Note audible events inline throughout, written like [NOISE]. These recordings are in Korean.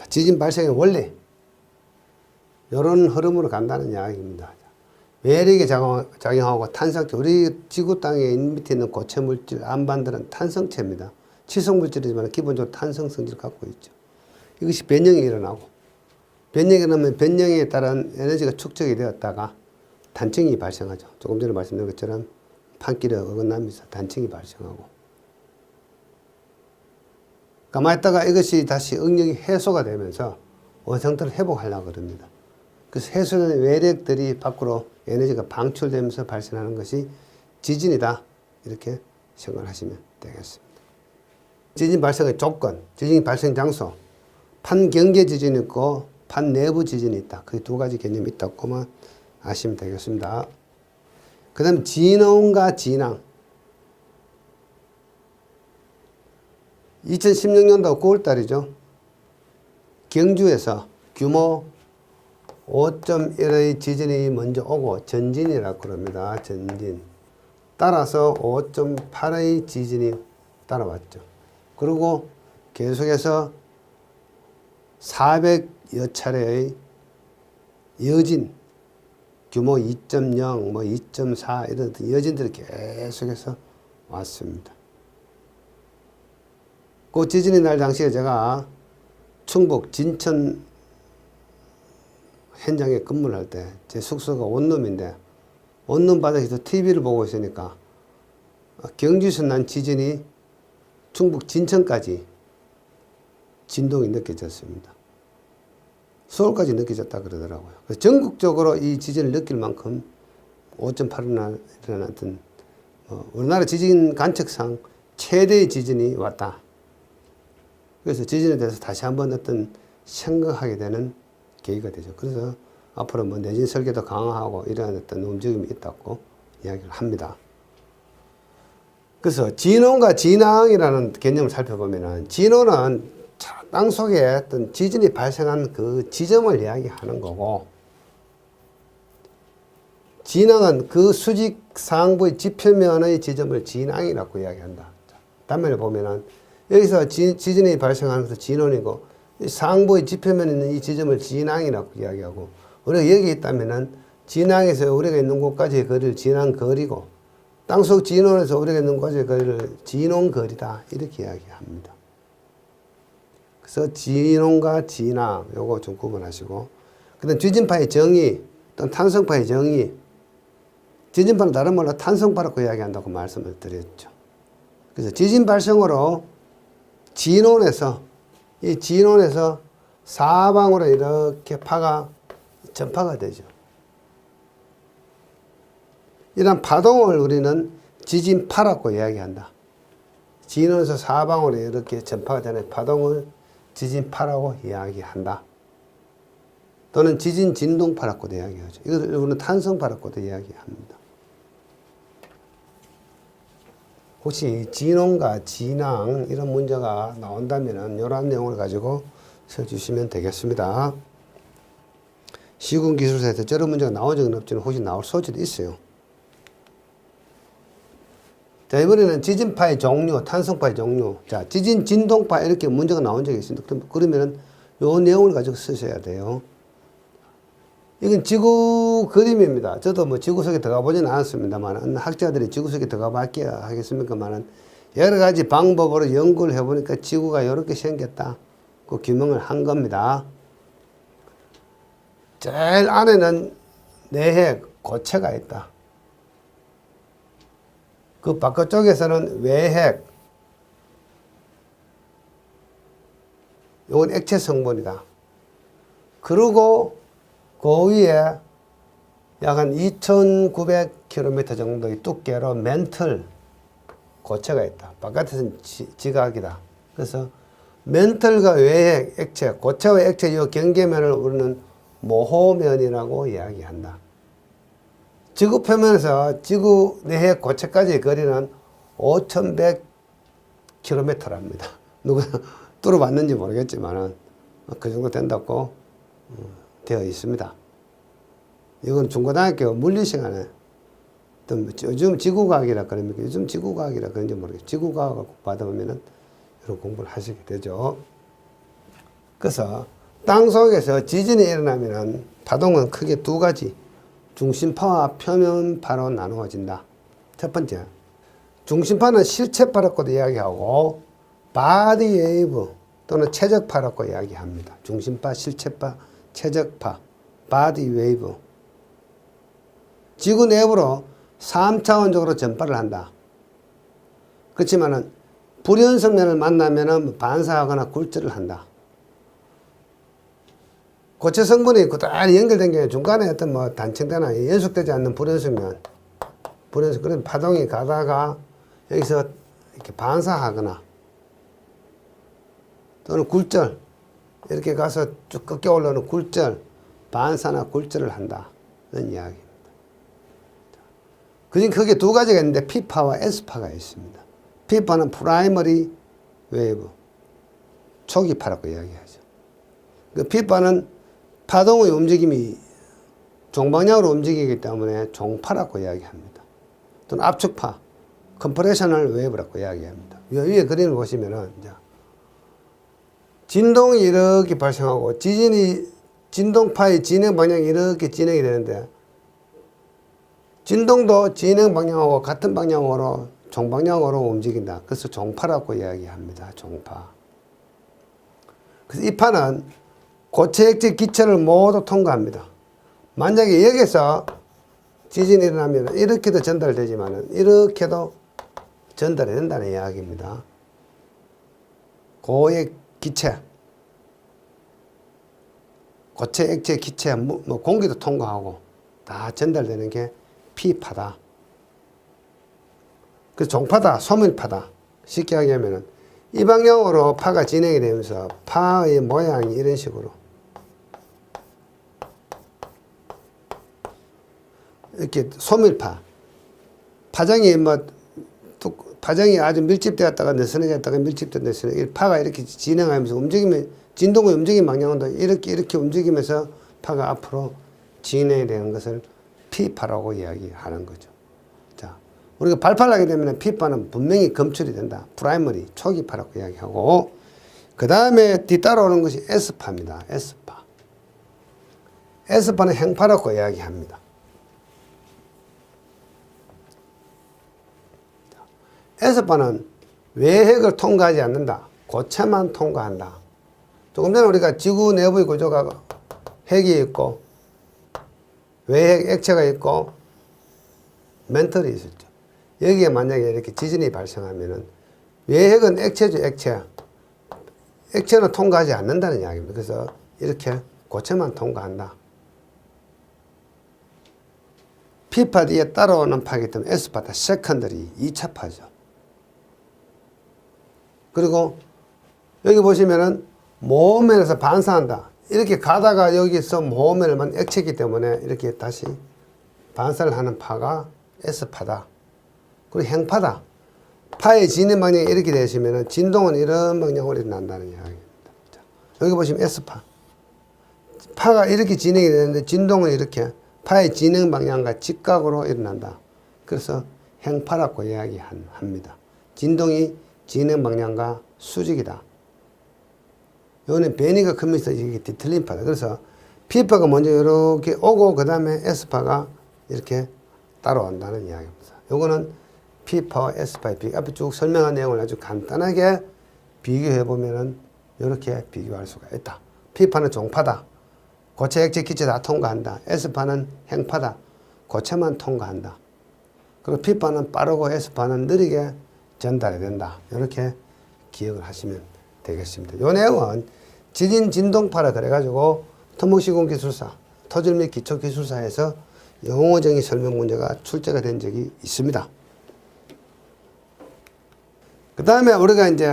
자, 지진 발생의 원리. 이런 흐름으로 간다는 이야기입니다. 작용- 작용하고 탄성체. 우리 지구 땅에 밑에 있는 고체 물질, 암반들은 탄성체입니다. 치성 물질이지만 기본적으로 탄성 성질을 갖고 있죠. 이것이 변형이 일어나고 변형이 일어나면 변형에 따른 에너지가 축적이 되었다가 단층이 발생하죠. 조금 전에 말씀드린 것처럼 판길에 어긋나면서 단층이 발생하고 가만히 있다가 이것이 다시 응력이 해소가 되면서 원상태를 회복하려고 그럽니다. 그래서 해소된 외력들이 밖으로 에너지가 방출되면서 발생하는 것이 지진이다. 이렇게 생각하시면 되겠습니다. 지진 발생의 조건, 지진 발생 장소, 판경계 지진이 있고 판내부 지진이 있다. 그 두 가지 개념이 있다고만 아시면 되겠습니다. 그 다음 진원과 진앙. 2016년도 9월달이죠. 경주에서 규모 5.1의 지진이 먼저 오고 전진이라고 그럽니다. 전진. 따라서 5.8의 지진이 따라왔죠. 그리고 계속해서 400여 차례의 여진, 규모 2.0, 뭐 2.4 이런 여진들이 계속해서 왔습니다. 그 지진이 날 당시에 제가 충북 진천 현장에 근무를 할 때 제 숙소가 원룸인데 원룸 바닥에서 TV를 보고 있으니까 경주에서 난 지진이 충북 진천까지 진동이 느껴졌습니다. 서울까지 느껴졌다 그러더라고요. 전국적으로 이 지진을 느낄 만큼 5.8을 일어났던 어, 우리나라 지진 관측상 최대의 지진이 왔다. 그래서 지진에 대해서 다시 한번 어떤 생각하게 되는 계기가 되죠. 그래서 앞으로 뭐 내진 설계도 강화하고 이러한 어떤 움직임이 있다고 이야기를 합니다. 그래서 진원과 진앙이라는 개념을 살펴보면은 진원은 땅 속에 어떤 지진이 발생한 그 지점을 이야기하는 거고 진앙은 그 수직 상부의 지표면의 지점을 진앙이라고 이야기한다. 자, 단면에 보면은 여기서 지, 지진이 발생하는 것은 진원이고 이 상부의 지표면에 있는 이 지점을 진앙이라고 이야기하고 우리가 여기 있다면은 진앙에서 우리가 있는 곳까지의 거리를 진앙거리고 땅속 진원에서 우리가 있는 곳의 거리를 진원거리다 이렇게 이야기합니다. 그래서 진원과 진앙 요거 좀 구분하시고 그다음 지진파의 정의 또는 탄성파의 정의 지진파는 다른 말로 탄성파라고 이야기한다고 말씀을 드렸죠. 그래서 지진 발생으로 진원에서 이 진원에서 사방으로 이렇게 파가 전파가 되죠. 이런 파동을 우리는 지진파라고 이야기한다. 진원에서 사방으로 이렇게 전파가 되는 파동을 지진파라고 이야기한다. 또는 지진 진동파라고도 이야기하죠. 이것을 우리는 탄성파라고도 이야기합니다. 혹시 진원과 진앙 이런 문제가 나온다면 이러한 내용을 가지고 써주시면 되겠습니다. 시군 기술사에서 저런 문제가 나온 적은 없지만 혹시 나올 소지도 있어요. 자, 이번에는 지진파의 종류, 탄성파의 종류. 자, 지진 진동파 이렇게 문제가 나온 적이 있습니다. 그러면은 요 내용을 가지고 쓰셔야 돼요. 이건 지구 그림입니다. 저도 뭐 지구 속에 들어가 보지는 않았습니다만, 학자들이 지구 속에 들어가 봤게 하겠습니까만은, 여러 가지 방법으로 연구를 해보니까 지구가 이렇게 생겼다. 그 규명을 한 겁니다. 제일 안에는 내핵 고체가 있다. 그 바깥쪽에서는 외핵. 이건 액체 성분이다. 그리고 그 위에 약 한 2,900km 정도의 두께로 멘틀 고체가 있다. 바깥에서는 지, 각이다 그래서 멘틀과 외핵, 액체, 고체와 액체 이 경계면을 우리는 모호면이라고 이야기한다. 지구 표면에서 지구 내해 고체까지의 거리는 5,100km랍니다. 누가 [LAUGHS] 뚫어봤는지 모르겠지만 그 정도 된다고 어, 되어 있습니다. 이건 중고등학교 물리 시간에 또 요즘 지구과학이라 그럽니까? 요즘 지구과학이라 그런지 모르겠어요. 지구과학을 받아보면은 이런 공부를 하시게 되죠. 그래서 땅 속에서 지진이 일어나면은 파동은 크게 두 가지 중심파와 표면파로 나누어진다. 첫 번째, 중심파는 실체파라고도 이야기하고 바디 웨이브 또는 최적파라고 이야기합니다. 중심파, 실체파, 최적파, 바디 웨이브. 지구 내부로 3차원적으로 전파를 한다. 그렇지만은 불연성면을 만나면은 반사하거나 굴절을 한다. 고체 성분이 그대로 연결된 게 중간에 어떤 뭐 단층대나 연속되지 않는 불연성면, 불연성 그런 파동이 가다가 여기서 이렇게 반사하거나 또는 굴절 이렇게 가서 쭉 꺾여 올라오는 굴절, 반사나 굴절을 한다. 는 이야기입니다. 그중 크게 두 가지가 있는데 P파와 S파가 있습니다. P파는 프라이머리 웨이브, 초기파라고 이야기하죠. 그 P파는 파동의 움직임이 종방향으로 움직이기 때문에 종파라고 이야기합니다. 또는 압축파, 컴프레셔널 웨이브라고 이야기합니다. 위- 위에 그림을 보시면은 이제 진동이 이렇게 발생하고 지진이 진동파의 진행 방향이 이렇게 진행이 되는데 진동도 진행 방향하고 같은 방향으로 종방향으로 움직인다. 그래서 종파라고 이야기합니다. 종파. 그래서 이 파는 고체 액체 기체를 모두 통과합니다. 만약에 여기서 지진이 일어나면 이렇게도 전달되지만 이렇게도 전달이 된다는 이야기입니다. 고액 기체, 고체 액체 기체, 뭐, 뭐 공기도 통과하고 다 전달되는 게 피파다. 그 종파다, 소밀파다. 쉽게 하자면은 이 방향으로 파가 진행이 되면서 파의 모양이 이런 식으로 이렇게 소밀파. 파장이 뭐 뚝- 파장이 아주 밀집되었다가 느슨해졌다가 밀집된 느슨해 이 파가 이렇게 진행하면서 움직이면 진동의 움직임 방향도 이렇게 이렇게 움직이면서 파가 앞으로 진행이 되는 것을 피파라고 이야기하는 거죠. 자, 우리가 발파를 하게 되면 피파는 분명히 검출이 된다. 프라이머리 초기파라고 이야기하고 그 다음에 뒤따라오는 것이 S파입니다. S파. S파는 행파라고 이야기합니다. S파는 외핵을 통과하지 않는다. 고체만 통과한다. 조금 전에 우리가 지구 내부의 구조가 핵이 있고 외핵 액체가 있고 멘털이 있었죠. 여기에 만약에 이렇게 지진이 발생하면은 외핵은 액체죠, 액체. 액체는 통과하지 않는다는 이야기입니다. 그래서 이렇게 고체만 통과한다. P파 뒤에 따라오는 파기 때문에 S파다 세컨더리 2차 파죠. 그리고 여기 보시면은 모면에서 반사한다. 이렇게 가다가 여기서 모면을만 액체이기 때문에 이렇게 다시 반사를 하는 파가 S파다. 그리고 행파다. 파의 진행 방향이 이렇게 되시면은 진동은 이런 방향으로 일어난다는 이야기입니다. 자, 여기 보시면 S파. 파가 이렇게 진행이 되는데 진동은 이렇게 파의 진행 방향과 직각으로 일어난다. 그래서 행파라고 이야기합니다. 진동이 진행 방향과 수직이다. 요거는 변이가 크면서 이게 뒤틀린 파다. 그래서 P파가 먼저 이렇게 오고 그 다음에 S파가 이렇게 따라온다는 이야기입니다. 요거는 P파와 S파의 비교. 앞에 쭉 설명한 내용을 아주 간단하게 비교해 보면은 이렇게 비교할 수가 있다. P파는 종파다. 고체, 액체, 기체 다 통과한다. S파는 행파다. 고체만 통과한다. 그리고 P파는 빠르고 S파는 느리게 전달이 된다. 이렇게 기억을 하시면 되겠습니다. 요 내용은 지진 진동파라 그래가지고 토목시공 기술사, 토질 및 기초 기술사에서 용어적인 설명 문제가 출제가 된 적이 있습니다. 그 다음에 우리가 이제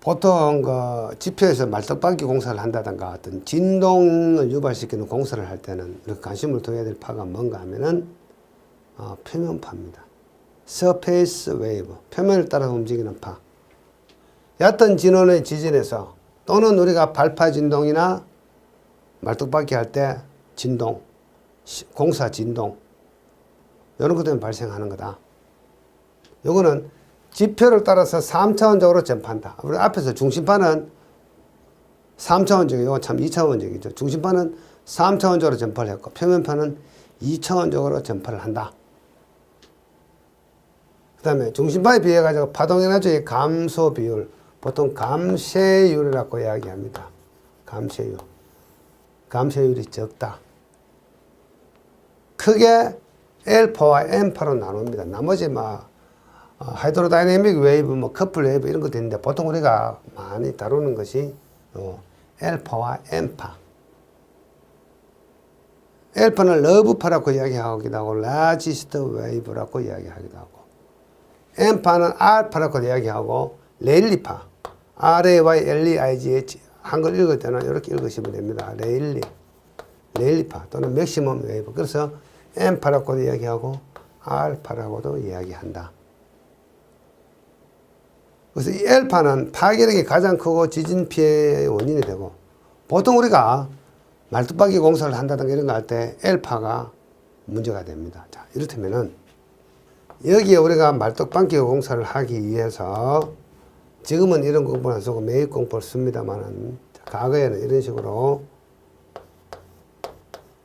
보통 그 지표에서 말뚝박기 공사를 한다든가 어떤 진동을 유발시키는 공사를 할 때는 관심을 둬야 될 파가 뭔가 하면은 어, 표면파입니다. Surface wave, 표면을 따라 움직이는 파. 얕은 진원의 지진에서 또는 우리가 발파 진동이나 말뚝박기 할 때 진동, 시- 공사 진동 이런 것 때문에 발생하는 거다. 요거는 지표를 따라서 3차원적으로 전파한다. 우리 앞에서 중심파는 3차원적이고 이건 참 2차원적이죠. 중심파는 3차원적으로 전파를 했고 표면파는 2차원적으로 전파를 한다. 그 다음에 중심파에 비해 가지고 파동 에너지의 감소 비율 보통 감쇄율이라고 이야기합니다. 감쇄율. 감쇄율이 적다. 크게 L파와 M파로 나눕니다. 나머지 막 어, 하이드로다이내믹 웨이브, 뭐 커플 웨이브 이런 것도 있는데 보통 우리가 많이 다루는 것이 어, L파와 M파. L파는 러브파라고 이야기하기도 하고 라지스트 웨이브라고 이야기하기도 하고 M파는 R파라고 이야기하고 레일리파 R-A-Y-L-E-I-G-H 한글 읽을 때는 이렇게 읽으시면 됩니다. 레일리 레일리파 또는 맥시멈 웨이브 그래서 M파라고도 이야기하고 R파라고도 이야기한다. 그래서 이 L파는 파괴력이 가장 크고 지진 피해의 원인이 되고 보통 우리가 말뚝박이 공사를 한다든가 이런 거 할 때 L파가 문제가 됩니다. 자, 이렇다면은 여기에 우리가 말뚝박기 공사를 하기 위해서 지금은 이런 공부를 안 쓰고 매입 공부를 씁니다만은 과거에는 이런 식으로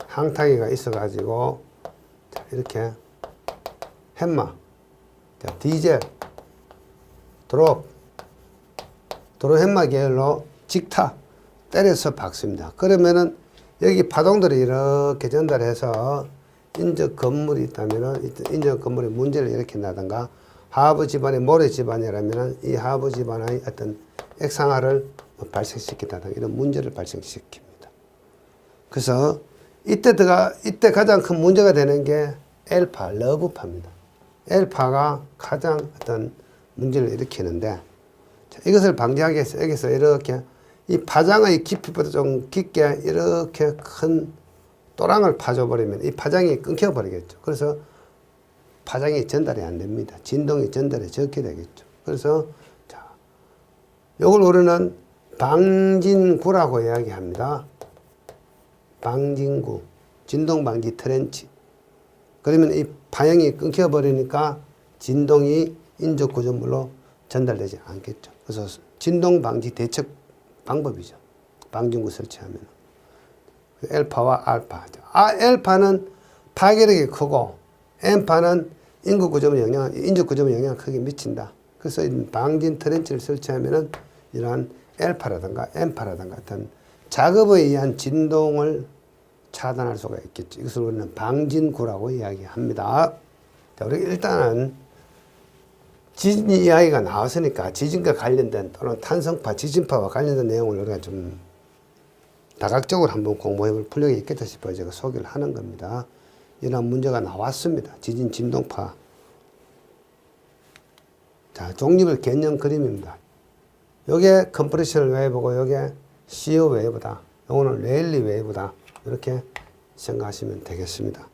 항타기가 있어 가지고 자, 이렇게 햄마, 자, 디젤, 드롭, 도로 햄마 계열로 직타 때려서 박습니다. 그러면은 여기 파동들이 이렇게 전달해서 인적 건물이 있다면은 인적 건물에 문제를 일으킨다든가 하부 집안의 모래 집안이라면은 이 하부 집안의 어떤 액상화를 발생시킨다든가 이런 문제를 발생시킵니다. 그래서 이때가 이때 가장 큰 문제가 되는 게 L파, 러브파입니다. L파가 가장 어떤 문제를 일으키는데 자, 이것을 방지하기 위해서 여기서 이렇게 이 파장의 깊이보다 좀 깊게 이렇게 큰 또랑을 파줘버리면 이 파장이 끊겨버리겠죠. 그래서 파장이 전달이 안 됩니다. 진동이 전달이 적게 되겠죠. 그래서 자, 요걸 우리는 방진구라고 이야기합니다. 방진구, 진동방지 트렌치. 그러면 이 파형이 끊겨버리니까 진동이 인적 구조물로 전달되지 않겠죠. 그래서 진동방지 대책 방법이죠. 방진구 설치하면. L파와 알파. 아, L파는 파괴력이 크고 M파는 인구 구조물 영향, 인적 구조물 영향을 크게 미친다. 그래서 이 방진 트렌치를 설치하면은 이러한 L파라든가 M파라든가 같은 작업에 의한 진동을 차단할 수가 있겠죠. 이것을 우리는 방진구라고 이야기합니다. 자, 우리 일단은 지진 이야기가 나왔으니까 지진과 관련된 또는 탄성파, 지진파와 관련된 내용을 우리가 좀 다각적으로 한번 공부해 볼 필요가 있겠다 싶어 제가 소개를 하는 겁니다. 이런 문제가 나왔습니다. 지진 진동파. 자, 종립의 개념 그림입니다. 요게 컴프레셔널 웨이브고 요게 시어 웨이브다. 요거는 레일리 웨이브다. 이렇게 생각하시면 되겠습니다.